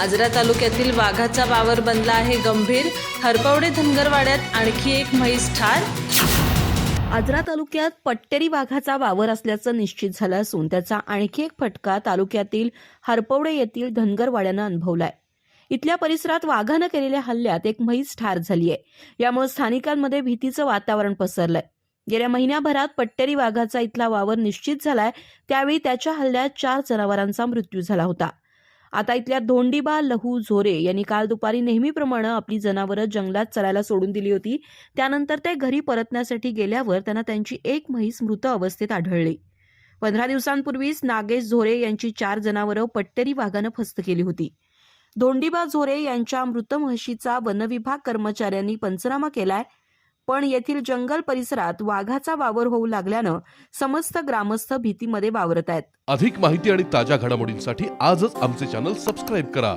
आजरा तालुक्यातील वाघाचा वावर बनला आहे गंभीर. हरपवडे धनगरवाड्यात आणखी एक म्हैस ठार. आजरा तालुक्यात पट्टेरी वाघाचा वावर असल्याचं निश्चित झालं असून त्याचा आणखी एक फटका तालुक्यातील हरपवडे येथील धनगरवाड्यानं अनुभवलाय. इथल्या परिसरात वाघानं केलेल्या हल्ल्यात एक म्हैस ठार झाली आहे यामुळे स्थानिकांमध्ये भीतीचं वातावरण पसरलंय. गेल्या महिन्याभरात पट्टेरी वाघाचा इथला वावर निश्चित झालाय. त्यावेळी त्याच्या हल्ल्यात चार जनावरांचा मृत्यू झाला होता. आता इथल्या धोंडीबा लहू झोरे यांनी काल दुपारी नेहमीप्रमाणे आपली जनावरं जंगलात चरायला सोडून दिली होती. त्यानंतर ते घरी परतण्यासाठी गेल्यावर त्यांना त्यांची एक म्हैस मृत अवस्थेत आढळली. पंधरा दिवसांपूर्वीच नागेश झोरे यांची चार जनावरं पट्टेरी वाघानं फस्त केली होती. धोंडीबा झोरे यांच्या मृत म्हशीचा वनविभाग कर्मचाऱ्यांनी पंचनामा केलाय. पण येथील जंगल परिसरात वाघाचा वावर होऊ लागल्यानं समस्त ग्रामस्थ भीतीमध्ये वावरत आहेत. अधिक माहिती आणि ताज्या घडामोडींसाठी आजच आमचे चॅनल सबस्क्राईब करा.